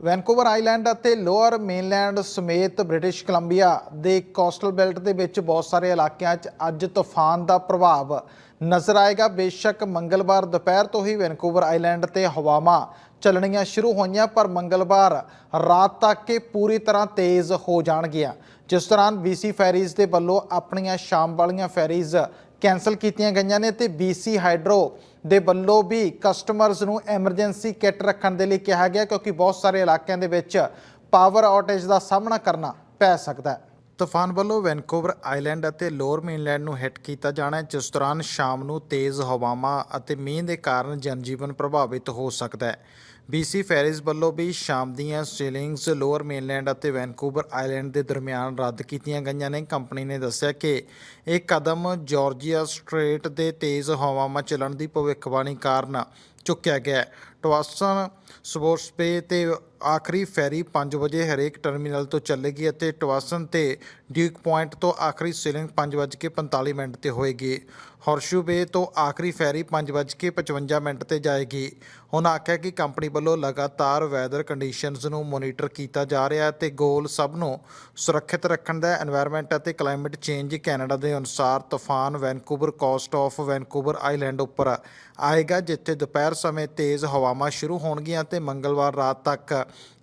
Vancouver Island ਅਤੇ Lower Mainland ਸਮੇਤ British Columbia ਦੇ ਕੋਸਟਲ ਬੈਲਟ ਦੇ ਵਿੱਚ ਬਹੁਤ ਸਾਰੇ ਇਲਾਕਿਆਂ 'ਚ ਅੱਜ ਤੂਫਾਨ ਦਾ ਪ੍ਰਭਾਵ ਨਜ਼ਰ ਆਏਗਾ। ਬੇਸ਼ੱਕ ਮੰਗਲਵਾਰ ਦੁਪਹਿਰ ਤੋਂ ਹੀ ਵੈਨਕੂਵਰ ਆਈਲੈਂਡ ਤੇ ਹਵਾਵਾਂ ਚੱਲਣੀਆਂ ਸ਼ੁਰੂ ਹੋਈਆਂ, ਪਰ ਮੰਗਲਵਾਰ ਰਾਤ ਤੱਕ ਇਹ ਪੂਰੀ ਤਰ੍ਹਾਂ ਤੇਜ਼ ਹੋ ਜਾਣਗੀਆਂ। ਜਿਸ ਦੌਰਾਨ BC ਫੈਰੀਜ਼ ਦੇ ਵੱਲੋਂ ਆਪਣੀਆਂ ਸ਼ਾਮ ਵਾਲੀਆਂ ਫੈਰੀਜ਼ ਕੈਨਸਲ ਕੀਤੀਆਂ ਗਈਆਂ ਨੇ ਤੇ BC ਹਾਈਡਰੋ ਦੇ ਵੱਲੋਂ ਵੀ ਕਸਟਮਰਸ ਨੂੰ ਐਮਰਜੈਂਸੀ ਕਿੱਟ ਰੱਖਣ ਦੇ ਲਈ ਕਿਹਾ ਗਿਆ ਕਿਉਂਕਿ ਬਹੁਤ ਸਾਰੇ ਇਲਾਕਿਆਂ ਦੇ ਵਿੱਚ ਪਾਵਰ ਆਊਟੇਜ ਦਾ ਸਾਹਮਣਾ ਕਰਨਾ ਪੈ ਸਕਦਾ ਹੈ। ਤੂਫਾਨ ਵੱਲੋਂ ਵੈਨਕੂਵਰ ਆਈਲੈਂਡ ਅਤੇ ਲੋਅਰ ਮੇਨਲੈਂਡ ਨੂੰ ਹਿੱਟ ਕੀਤਾ ਜਾਣਾ ਹੈ, ਜਿਸ ਦੌਰਾਨ ਸ਼ਾਮ ਨੂੰ ਤੇਜ਼ ਹਵਾਵਾਂ ਅਤੇ ਮੀਂਹ ਦੇ ਕਾਰਨ ਜਨਜੀਵਨ ਪ੍ਰਭਾਵਿਤ ਹੋ ਸਕਦਾ ਹੈ। BC ਫੈਰੀਜ਼ ਵੱਲੋਂ ਵੀ ਸ਼ਾਮ ਦੀਆਂ ਸੇਲਿੰਗਸ ਲੋਅਰ ਮੇਨਲੈਂਡ ਅਤੇ ਵੈਨਕੂਵਰ ਆਈਲੈਂਡ ਦੇ ਦਰਮਿਆਨ ਰੱਦ ਕੀਤੀਆਂ ਗਈਆਂ ਨੇ। ਕੰਪਨੀ ਨੇ ਦੱਸਿਆ ਕਿ ਇਹ ਕਦਮ ਜਾਰਜੀਆ ਸਟ੍ਰੇਟ ਦੇ ਤੇਜ਼ ਹਵਾਵਾਂ ਚੱਲਣ ਦੀ ਭਵਿੱਖਬਾਣੀ ਕਾਰਨ ਚੁੱਕਿਆ ਗਿਆ ਹੈ। ਟਵਾਸਨ ਸਬੋਰਸਪੇ ਤੇ ਆਖਰੀ ਫੈਰੀ 5 ਵਜੇ ਹਰੇਕ ਟਰਮੀਨਲ ਤੋਂ ਚੱਲੇਗੀ ਅਤੇ ਟਵਾਸਨ ਤੇ ਡਿਊਕ ਪੁਆਇੰਟ ਤੋਂ ਆਖਰੀ ਸੇਲਿੰਗ 5:45 ਮਿੰਟ ਤੇ ਹੋਏਗੀ। ਹਰਸ਼ੂ ਬੇ ਤੋਂ ਆਖਰੀ ਫੈਰੀ 5:55 ਮਿੰਟ ਤੇ ਜਾਏਗੀ। ਹੁਣ ਆਖਿਆ ਕਿ ਕੰਪਨੀ ਵੱਲੋਂ ਲਗਾਤਾਰ ਵੈਦਰ ਕੰਡੀਸ਼ਨਸ ਨੂੰ ਮੋਨੀਟਰ ਕੀਤਾ ਜਾ ਰਿਹਾ ਹੈ ਤੇ ਗੋਲ ਸਭ ਨੂੰ ਸੁਰੱਖਿਅਤ ਰੱਖਣ ਦਾ এনवायरमेंट ਅਤੇ ਕਲਾਈਮੇਟ ਚੇਂਜ ਕੈਨੇਡਾ ਦੇ ਅਨੁਸਾਰ ਤੂਫਾਨ Vancouver coast of Vancouver island ਉੱਪਰ ਆਏਗਾ, ਜਿੱਥੇ ਦੁਪਹਿਰ ਸਮੇਂ ਤੇਜ਼ ਹਵਾ ਹਵਾਵਾਂ ਸ਼ੁਰੂ ਹੋਣਗੀਆਂ ਤੇ ਮੰਗਲਵਾਰ ਰਾਤ ਤੱਕ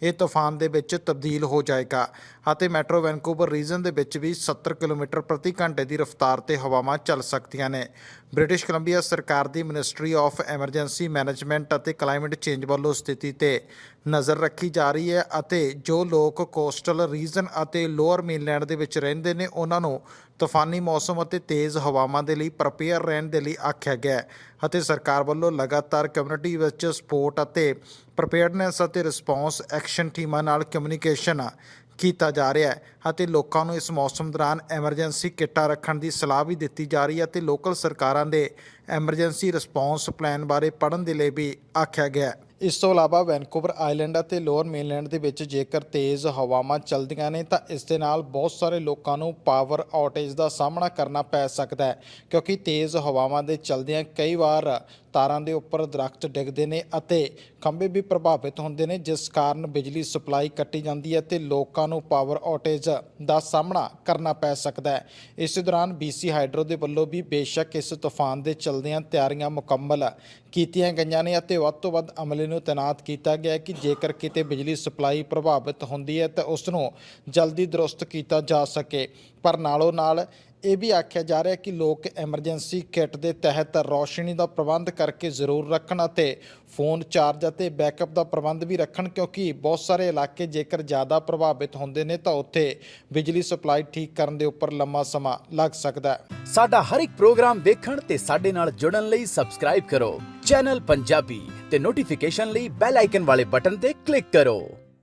ਇਹ ਤੂਫਾਨ ਦੇ ਵਿੱਚ ਤਬਦੀਲ ਹੋ ਜਾਏਗਾ ਅਤੇ ਮੈਟਰੋ ਵੈਨਕੂਵਰ ਰੀਜਨ ਦੇ ਵਿੱਚ ਵੀ 70 ਕਿਲੋਮੀਟਰ ਪ੍ਰਤੀ ਘੰਟੇ ਦੀ ਰਫ਼ਤਾਰ ਤੇ ਹਵਾਵਾਂ ਚੱਲ ਸਕਦੀਆਂ ਨੇ। ਬ੍ਰਿਟਿਸ਼ ਕੋਲੰਬੀਆ ਸਰਕਾਰ ਦੀ ਮਿਨਿਸਟਰੀ ਆਫ ਐਮਰਜੈਂਸੀ ਮੈਨੇਜਮੈਂਟ ਅਤੇ ਕਲਾਈਮੇਟ ਚੇਂਜ ਵੱਲੋਂ ਸਥਿਤੀ ਤੇ ਨਜ਼ਰ ਰੱਖੀ ਜਾ ਰਹੀ ਹੈ ਅਤੇ ਜੋ ਲੋਕ ਕੋਸਟਲ ਰੀਜਨ ਅਤੇ ਲੋਅਰ ਮੇਨਲੈਂਡ ਦੇ ਵਿੱਚ ਰਹਿੰਦੇ ਨੇ, ਉਹਨਾਂ ਨੂੰ ਤੂਫਾਨੀ ਮੌਸਮ ਅਤੇ ਤੇਜ਼ ਹਵਾਵਾਂ ਦੇ ਲਈ ਪ੍ਰਪੇਅਰ ਰਹਿਣ ਦੇ ਲਈ ਆਖਿਆ ਗਿਆ ਅਤੇ ਸਰਕਾਰ ਵੱਲੋਂ ਲਗਾਤਾਰ ਕਮਿਊਨਿਟੀ ਵਿੱਚ ਸਪੋਰਟ ਅਤੇ ਪ੍ਰਪੇਅਰਡਨੈਸ ਅਤੇ ਰਿਸਪੌਂਸ ਐਕਸ਼ਨ ਟੀਮਾਂ ਨਾਲ ਕਮਿਊਨੀਕੇਸ਼ਨ ਕੀਤਾ ਜਾ ਰਿਹਾ ਹੈ ਅਤੇ ਲੋਕਾਂ ਨੂੰ ਇਸ ਮੌਸਮ ਦੌਰਾਨ ਐਮਰਜੈਂਸੀ ਕਿੱਟਾਂ ਰੱਖਣ ਦੀ ਸਲਾਹ ਵੀ ਦਿੱਤੀ ਜਾ ਰਹੀ ਹੈ ਅਤੇ ਲੋਕਲ ਸਰਕਾਰਾਂ ਦੇ ਐਮਰਜੈਂਸੀ ਰਿਸਪੌਂਸ ਪਲਾਨ ਬਾਰੇ ਪੜ੍ਹਨ ਦੇ ਲਈ ਵੀ ਆਖਿਆ ਗਿਆ ਹੈ। ਇਸ ਤੋਂ ਇਲਾਵਾ ਵੈਨਕੂਵਰ ਆਈਲੈਂਡ ਅਤੇ ਲੋਅਰ ਮੇਨਲੈਂਡ ਦੇ ਵਿੱਚ ਜੇਕਰ ਤੇਜ਼ ਹਵਾਵਾਂ ਚੱਲਦੀਆਂ ਨੇ ਤਾਂ ਇਸ ਦੇ ਨਾਲ ਬਹੁਤ ਸਾਰੇ ਲੋਕਾਂ ਨੂੰ ਪਾਵਰ ਆਊਟੇਜ ਦਾ ਸਾਹਮਣਾ ਕਰਨਾ ਪੈ ਸਕਦਾ ਹੈ, ਕਿਉਂਕਿ ਤੇਜ਼ ਹਵਾਵਾਂ ਦੇ ਚਲਦਿਆਂ ਕਈ ਵਾਰ ਤਾਰਾਂ ਦੇ ਉੱਪਰ ਦਰਖਤ ਡਿੱਗਦੇ ਨੇ ਅਤੇ ਖੰਭੇ ਵੀ ਪ੍ਰਭਾਵਿਤ ਹੁੰਦੇ ਨੇ, ਜਿਸ ਕਾਰਨ ਬਿਜਲੀ ਸਪਲਾਈ ਕੱਟੀ ਜਾਂਦੀ ਹੈ ਤੇ ਲੋਕਾਂ ਨੂੰ ਪਾਵਰ ਆਊਟੇਜ ਦਾ ਸਾਹਮਣਾ ਕਰਨਾ ਪੈ ਸਕਦਾ ਹੈ। ਇਸ ਦੌਰਾਨ BC ਹਾਈਡਰੋ ਦੇ ਵੱਲੋਂ ਵੀ ਬੇਸ਼ੱਕ ਇਸ ਤੂਫਾਨ ਦੇ ਚਲਦਿਆਂ ਤਿਆਰੀਆਂ ਮੁਕੰਮਲ ਕੀਤੀਆਂ ਗਈਆਂ ਨੇ ਅਤੇ ਵੱਧ ਤੋਂ ਵੱਧ ਅਮਲੇ ਨੂੰ ਤੈਨਾਤ ਕੀਤਾ ਗਿਆ ਹੈ ਕਿ ਜੇਕਰ ਕਿਤੇ ਬਿਜਲੀ ਸਪਲਾਈ ਪ੍ਰਭਾਵਿਤ ਹੁੰਦੀ ਹੈ ਤਾਂ ਉਸ ਨੂੰ ਜਲਦੀ ਦਰੁਸਤ ਕੀਤਾ ਜਾ ਸਕੇ। ਪਰ ਨਾਲੋਂ ਨਾਲ ਇਹ ਵੀ ਆਖਿਆ ਜਾ ਰਿਹਾ ਕਿ ਲੋਕ ਐਮਰਜੈਂਸੀ ਕਿੱਟ ਦੇ ਤਹਿਤ ਰੌਸ਼ਨੀ ਦਾ ਪ੍ਰਬੰਧ ਕਰਕੇ ਜ਼ਰੂਰ ਰੱਖਣ ਅਤੇ ਫੋਨ ਚਾਰਜ ਅਤੇ ਬੈਕਅਪ ਦਾ ਪ੍ਰਬੰਧ ਵੀ ਰੱਖਣ, ਕਿਉਂਕਿ ਬਹੁਤ ਸਾਰੇ ਇਲਾਕੇ ਜੇਕਰ ਜ਼ਿਆਦਾ ਪ੍ਰਭਾਵਿਤ ਹੁੰਦੇ ਨੇ ਤਾਂ ਉੱਥੇ ਬਿਜਲੀ ਸਪਲਾਈ ਠੀਕ ਕਰਨ ਦੇ ਉੱਪਰ ਲੰਮਾ ਸਮਾਂ ਲੱਗ ਸਕਦਾ ਹੈ। ਸਾਡਾ ਹਰ ਇੱਕ ਪ੍ਰੋਗਰਾਮ ਦੇਖਣ ਤੇ ਸਾਡੇ ਨਾਲ ਜੁੜਨ ਲਈ ਸਬਸਕ੍ਰਾਈਬ ਕਰੋ। ਚੈਨਲ ਪੰਜਾਬੀ ਤੇ ਨੋਟੀਫਿਕੇਸ਼ਨ ਲਈ ਬੈਲ ਆਈਕਨ ਵਾਲੇ ਬਟਨ ਤੇ ਕਲਿੱਕ ਕਰੋ।